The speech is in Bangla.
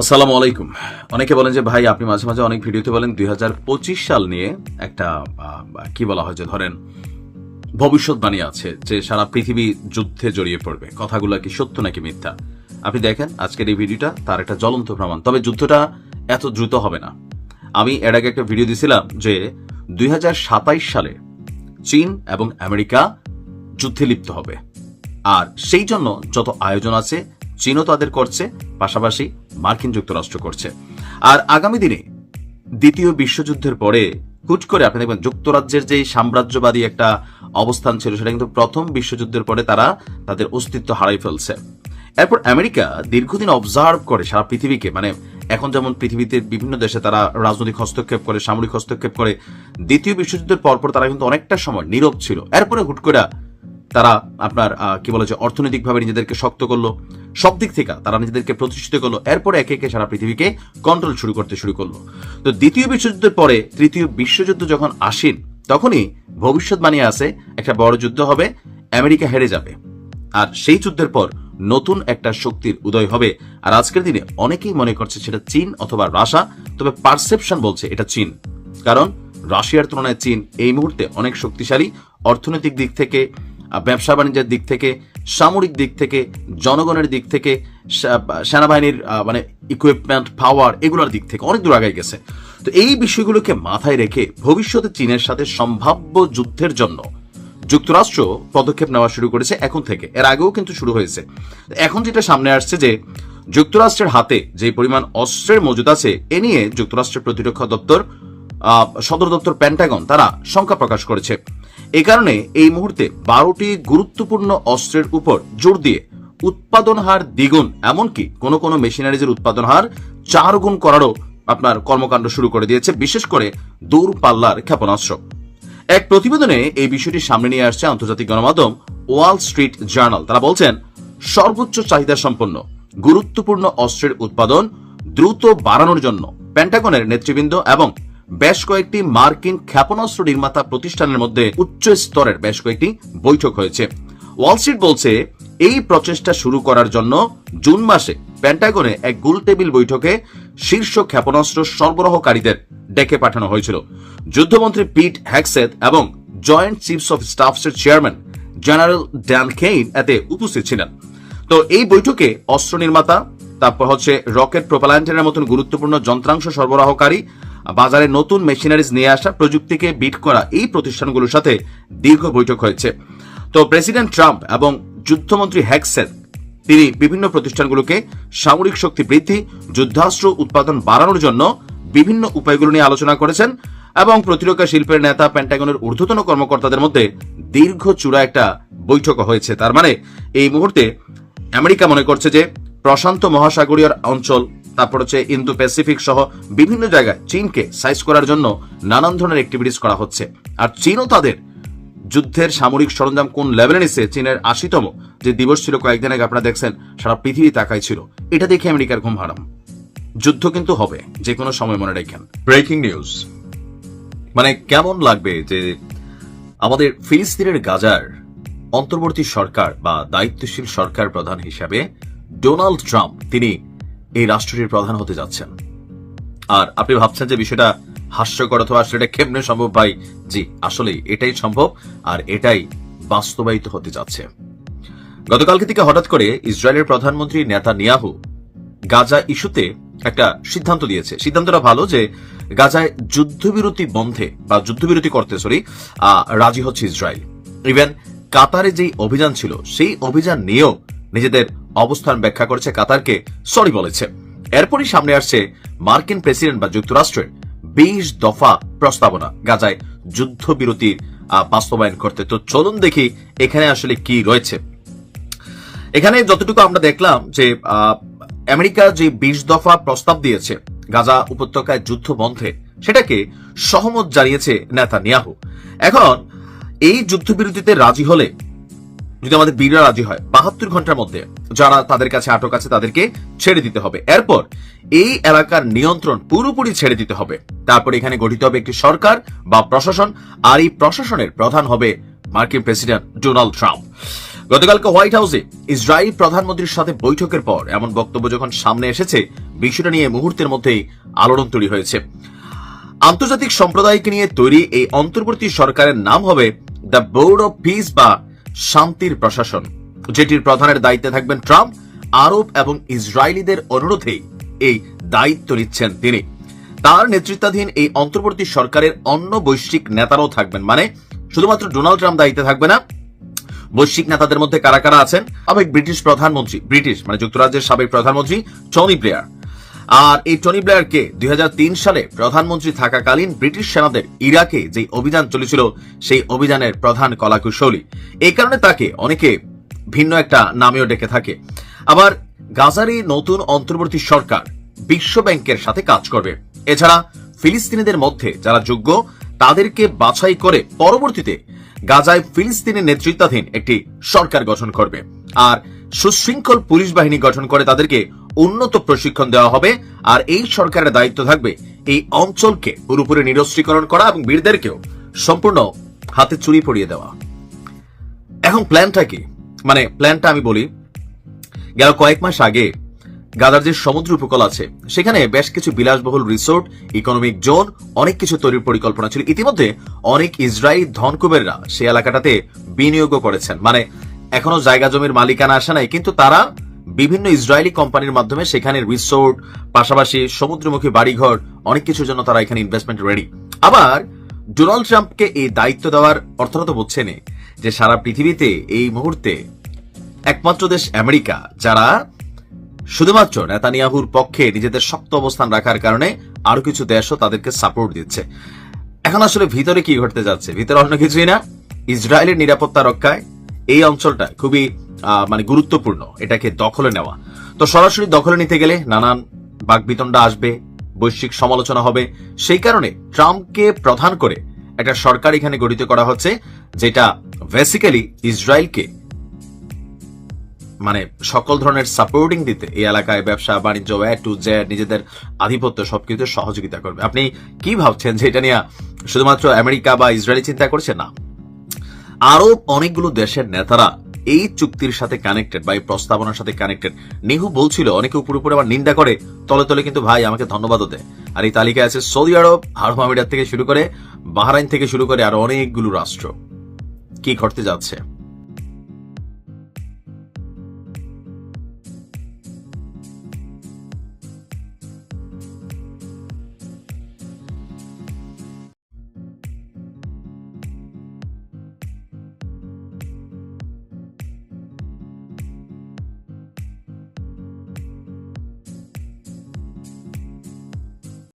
আসসালামু আলাইকুম। অনেকে বলেন যে, ভাই, আপনি মাঝে মাঝে অনেক ভিডিওতে বলেন, দুই হাজার পঁচিশ সাল নিয়ে একটা কি বলা হয় যে, ধরেন, ভবিষ্যৎবাণী আছে যে, সারা পৃথিবী যুদ্ধে জড়িয়ে পড়বে। কথাগুলো কি সত্য নাকি মিথ্যা? আপনি দেখেন, আজকের এই ভিডিওটা তার একটা জ্বলন্ত প্রমাণ। তবে যুদ্ধটা এত দ্রুত হবে না। আমি এর আগে একটা ভিডিও দিছিলাম যে, দুই সালে চীন এবং আমেরিকা যুদ্ধে লিপ্ত হবে। আর সেই জন্য যত আয়োজন আছে চীনও তাদের করছে, পাশাপাশি মার্কিন যুক্তরাষ্ট্র করছে। আর আগামী দিনে দ্বিতীয় বিশ্বযুদ্ধের পরে হুট করে আপনি দেখবেন যুক্তরাজ্যের যে সাম্রাজ্যবাদী একটা অবস্থান ছিল, সেটা কিন্তু প্রথম বিশ্বযুদ্ধের পরে তারা তাদের অস্তিত্ব হারাই ফেলছে। এরপর আমেরিকা দীর্ঘদিন অবজার্ভ করে সারা পৃথিবীকে মানে এখন যেমন পৃথিবীতে বিভিন্ন দেশে তারা রাজনৈতিক হস্তক্ষেপ করে, সামরিক হস্তক্ষেপ করে, দ্বিতীয় বিশ্বযুদ্ধের পরপর তারা কিন্তু অনেকটা সময় নীরব ছিল। এরপরে হুট করে তারা আপনার কি বলে যে, অর্থনৈতিকভাবে নিজেদেরকে শক্ত করল, সব দিক থেকে তারা নিজেদেরকে প্রতিষ্ঠিত করল, এরপরে একে একে সারা পৃথিবীকে কন্ট্রোল শুরু করতে শুরু করল। তো দ্বিতীয় বিশ্বযুদ্ধের পরে, তৃতীয় বিশ্বযুদ্ধ যখন আসেন, তখনই ভবিষ্যৎবাণী আছে, একটা বড় যুদ্ধ হবে, আমেরিকা হেরে যাবে। আর সেই যুদ্ধের পর নতুন একটা শক্তির উদয় হবে। আর আজকের দিনে অনেকেই মনে করছে সেটা চীন অথবা রাশা, তবে পারসেপশন বলছে এটা চীন। কারণ রাশিয়ার তুলনায় চীন এই মুহূর্তে অনেক শক্তিশালী, অর্থনৈতিক দিক থেকে ব্যবসা বাণিজ্যের দিক থেকে, সামরিক দিক থেকে, জনগণের দিক থেকে সেনাবাহিনীর মানে ইকুইপমেন্ট পাওয়ার এগুলোর দিক থেকে অনেক দূর আগায় গেছে। তো এই বিষয়গুলোকে মাথায় রেখে ভবিষ্যতে চীনের সাথে সম্ভাব্য যুদ্ধের জন্য যুক্তরাষ্ট্র পদক্ষেপ নেওয়া শুরু করেছে এখন থেকে। এর আগেও কিন্তু শুরু হয়েছে। এখন যেটা সামনে আসছে যে, যুক্তরাষ্ট্রের হাতে যে পরিমাণ অস্ত্রের মজুদ আছে, এ নিয়ে যুক্তরাষ্ট্রের প্রতিরক্ষা দপ্তর সদর দপ্তর প্যান্টাগন তারা শঙ্কা প্রকাশ করেছে। এই কারণে এই মুহূর্তে বারোটি গুরুত্বপূর্ণ অস্ত্রের উপর জোর দিয়ে উৎপাদন হার দ্বিগুণ, এমনকি কোনো কোনো মেশিনারিজের উৎপাদন হার চার গুণ করারও আপনার কর্মকাণ্ড শুরু করে দিয়েছে, বিশেষ করে দূরপাল্লার ক্ষেপণাস্ত্র। এক প্রতিবেদনে এই বিষয়টি সামনে নিয়ে আসছে আন্তর্জাতিক গণমাধ্যম ওয়াল স্ট্রিট জার্নাল। তারা বলছেন, সর্বোচ্চ চাহিদা সম্পন্ন, গুরুত্বপূর্ণ অস্ত্রের উৎপাদন দ্রুত বাড়ানোর জন্য প্যান্টাগনের নেতৃবৃন্দ এবং বেশ কয়েকটি মার্কিন ক্ষেপণাস্ত্র নির্মাতা প্রতিষ্ঠানের মধ্যে উচ্চ স্তরের বেশ কয়েকটি বৈঠক হয়েছে। ওয়াল স্ট্রিট বলছে, এই প্রচেষ্টা শুরু করার জন্য জুন মাসে প্যান্টাগনে এক গোল টেবিল বৈঠকে শীর্ষ ক্ষেপণাস্ত্র সরবরাহকারীদের ডেকে পাঠানো হয়েছিল। যুদ্ধমন্ত্রী পিট হ্যাকসেথ এবং জয়েন্ট চিফস অফ স্টাফসের চেয়ারম্যান জেনারেল ড্যান কেইন এতে উপস্থিত ছিলেন। তো এই বৈঠকে অস্ত্র নির্মাতা, তারপর হচ্ছে রকেট প্রোপালান্টের মতন গুরুত্বপূর্ণ যন্ত্রাংশ সরবরাহকারী বাজারে নতুন মেশিনারিজ নিয়ে আসা প্রযুক্তিকে বিট করা এই প্রতিষ্ঠানগুলোর সাথে দীর্ঘ বৈঠক হয়েছে। তো প্রেসিডেন্ট ট্রাম্প এবং যুদ্ধমন্ত্রী হ্যাকসেন তিনি বিভিন্ন প্রতিষ্ঠানগুলোকে সামরিক শক্তি বৃদ্ধি, যুদ্ধাস্ত্র উৎপাদন বাড়ানোর জন্য বিভিন্ন উপায়গুলো নিয়ে আলোচনা করেছেন এবং প্রতিরক্ষা শিল্পের নেতা প্যান্টাগনের ঊর্ধ্বতন কর্মকর্তাদের মধ্যে দীর্ঘ চূড়া একটা বৈঠক হয়েছে। তার মানে এই মুহূর্তে আমেরিকা মনে করছে যে প্রশান্ত মহাসাগরীয় অঞ্চল তারপর হচ্ছে ইন্দো প্যাসিফিক সহ বিভিন্ন জায়গায় চীনকে সাইজ করার জন্য নানান ধরনের অ্যাক্টিভিটিস করা হচ্ছে। আর চীনও তাদের যুদ্ধের সামরিক সরঞ্জাম কোন লেভেলে নিচ্ছে, চীনের আশিতম যে দিবস ছিল কয়েকদিন আগে, আপনারা দেখছেন, সারা পৃথিবী তাকাই ছিল। এটা দেখে আমেরিকার ঘুম হারাম। যুদ্ধ কিন্তু হবে, যে কোনো সময় মনে রাখেন। ব্রেকিং নিউজ মানে কেমন লাগবে যে আমাদের ফিলিস্তিনের গাজার অন্তর্বর্তী সরকার বা দায়িত্বশীল সরকার প্রধান হিসাবে ডোনাল্ড ট্রাম্প, তিনি এই রাষ্ট্রটির প্রধান হতে যাচ্ছেন। আর আপনি ভাবছেন যে বিষয়টা হাস্যকর অথবা সেটা কেমনে সম্ভব ভাই? জি আসলে এটাই সম্ভব আর এটাই বাস্তবায়িত হতে যাচ্ছে। গতকালকে থেকে হঠাৎ করে ইসরায়েলের প্রধানমন্ত্রী নেতা নিয়াহু গাজা ইস্যুতে একটা সিদ্ধান্ত দিয়েছে। সিদ্ধান্তটা ভালো যে গাজায় যুদ্ধবিরতি বন্ধে বা যুদ্ধবিরতি করতে সরি রাজি হচ্ছে ইসরায়েল। ইভেন কাতারে যেই অভিযান ছিল, সেই অভিযান নিয়েও নিজেদের অবস্থান ব্যাখ্যা করেছে কাতারকে সরি বলেছে। এরপরই সামনে আসছে মার্কিন প্রেসিডেন্ট বা যুক্তরাষ্ট্রের বিশ দফা প্রস্তাবনা। গাজায় যুদ্ধবিরতির বাস্তবায়ন করতে। তো চলুন দেখি এখানে আসলে কি রয়েছে। এখানে যতটুকু আমরা দেখলাম যে আমেরিকা যে বিশ দফা প্রস্তাব দিয়েছে গাজা উপত্যকায় যুদ্ধ বন্ধে, সেটাকে সহমত জানিয়েছে নেতা নিয়াহু এখন এই যুদ্ধবিরতিতে রাজি হলে যদি আমাদের বীররা রাজি হয়, বাহাত্তর ঘণ্টার মধ্যে যারা তাদের কাছে আটক আছে তাদেরকে ছেড়ে দিতে হবে। এরপর এই এলাকার নিয়ন্ত্রণ পুরোপুরি ছেড়ে দিতে হবে। তারপর এখানে গঠিত হবে একটি সরকার বা প্রশাসন, আর এই প্রশাসনের প্রধান হবে মার্কিন প্রেসিডেন্ট ডোনাল্ড ট্রাম্প। গতকালকে হোয়াইট হাউসে ইসরায়েল প্রধানমন্ত্রীর সাথে বৈঠকের পর এমন বক্তব্য যখন সামনে এসেছে, বিষয়টা নিয়ে মুহূর্তের মধ্যেই আলোড়ন তৈরি হয়েছে। আন্তর্জাতিক সম্প্রদায়কে নিয়ে তৈরি এই অন্তর্বর্তী সরকারের নাম হবে দ্য বোর্ড অফ পিস বা শান্তির প্রশাসন, যেটির প্রধানের দায়িত্বে থাকবেন ট্রাম্প, আরব এবং ইসরায়েলিদের অনুরোধেই এই দায়িত্ব নিচ্ছেন তিনি। তার নেতৃত্বাধীন এই অন্তর্বর্তী সরকারের অন্য বৈশ্বিক নেতারাও থাকবেন। মানে শুধুমাত্র ডোনাল্ড ট্রাম্প দায়িত্বে থাকবে না, বৈশ্বিক নেতাদের মধ্যে কারা কারা আছেন? সাবেক ব্রিটিশ প্রধানমন্ত্রী, ব্রিটিশ মানে যুক্তরাজ্যের সাবেক প্রধানমন্ত্রী টনি ব্লেয়ার। আর এই টনি ব্লেয়ারকে দুই সালে প্রধানমন্ত্রী থাকাকালীন ব্রিটিশ সেনাদের ইরাকে যে অভিযান চলেছিল, সেই অভিযানের প্রধান কলাকুশলী। এই কারণে তাকে অনেকে ভিন্ন একটা নামেও ডেকে থাকে। আবার গাজারি নতুন অন্তর্বর্তী সরকার বিশ্ব ব্যাংকের সাথে কাজ করবে। এছাড়া ফিলিস্তিনিদের মধ্যে যারা যোগ্য, তাদেরকে বাছাই করে পরবর্তীতে গাজায় ফিলিস্তিনের নেতৃত্বাধীন একটি সরকার গঠন করবে। আর সুশৃঙ্খল পুলিশ বাহিনী গঠন করে তাদেরকে উন্নত প্রশিক্ষণ দেওয়া হবে, আর এই সরকারের দায়িত্ব থাকবে এই অঞ্চলকে পুরোপুরি নিরস্ত্রীকরণ করা এবং বীরদেরকেও সম্পূর্ণ হাতে চুরি পড়িয়ে দেওয়া। এখন প্ল্যানটা কি? মানে প্ল্যানটা আমি বলি, গেল কয়েক মাস আগে গাদার যে সমুদ্র উপকূল আছে, সেখানে বেশ কিছু বিলাসবহুল রিসোর্ট ইকোনমিক জোন, অনেক কিছু তৈরির পরিকল্পনা ছিল। ইতিমধ্যে অনেক ইসরায়েলি ধনকুবেররা সেই এলাকাটাতে বিনিয়োগও করেছেন। মানে এখনও জায়গা জমির মালিকানা আসে নাই, কিন্তু তারা বিভিন্ন ইসরায়েলি কোম্পানির মাধ্যমে সেখানে রিসোর্ট পাশাপাশি সমুদ্রমুখী বাড়িঘর, অনেক কিছুর জন্য তারা এখানে ইনভেস্টমেন্ট রেডি আবার ডোনাল্ড ট্রাম্পকে এই দায়িত্ব দেওয়ার অর্থটা তো যে সারা পৃথিবীতে এই মুহূর্তে একমাত্র দেশ আমেরিকা, যারা শুধুমাত্র নেতানিয়াহুর পক্ষে নিজেদের শক্ত অবস্থান রাখার কারণে আরও কিছু দেশও তাদেরকে সাপোর্ট দিচ্ছে। এখন আসলে ভিতরে কি ঘটতে যাচ্ছে? ভিতরে অন্য কিছুই না। ইসরায়েলের নিরাপত্তা রক্ষায় এই অঞ্চলটা খুবই মানে গুরুত্বপূর্ণ, এটাকে দখলে নেওয়া। তো সরাসরি দখলে নিতে গেলে নানান বাকবিতণ্ডা আসবে, বৈশ্বিক সমালোচনা হবে। সেই কারণে ট্রাম্পকে প্রধান করে একটা সরকার এখানে গঠিত করা হচ্ছে, যেটা বেসিক্যালি ইসরায়েলকে মানে সকল ধরনের সাপোর্টিং দিতে এই এলাকায় ব্যবসা, বাণিজ্য এ টু জেড নিজেদের আধিপত্য সবকিছু সহযোগিতা করবে। আপনি কি ভাবছেন যে এটা নিয়ে শুধুমাত্র আমেরিকা বা ইসরায়েলি চিন্তা করছে? না। আরও অনেকগুলো দেশের নেতারা এই চুক্তির সাথে কানেক্টেড বা এই প্রস্তাবনার সাথে কানেক্টেড নেহু বলছিল, অনেকে উপরে উপরে আবার নিন্দা করে, তলে তলে কিন্তু ভাই আমাকে ধন্যবাদও দেয়। আর এই তালিকায় আছে সৌদি আরব হারফ আমিরাত থেকে শুরু করে বাহরাইন থেকে শুরু করে আর অনেকগুলো রাষ্ট্র। কি ঘটতে যাচ্ছে?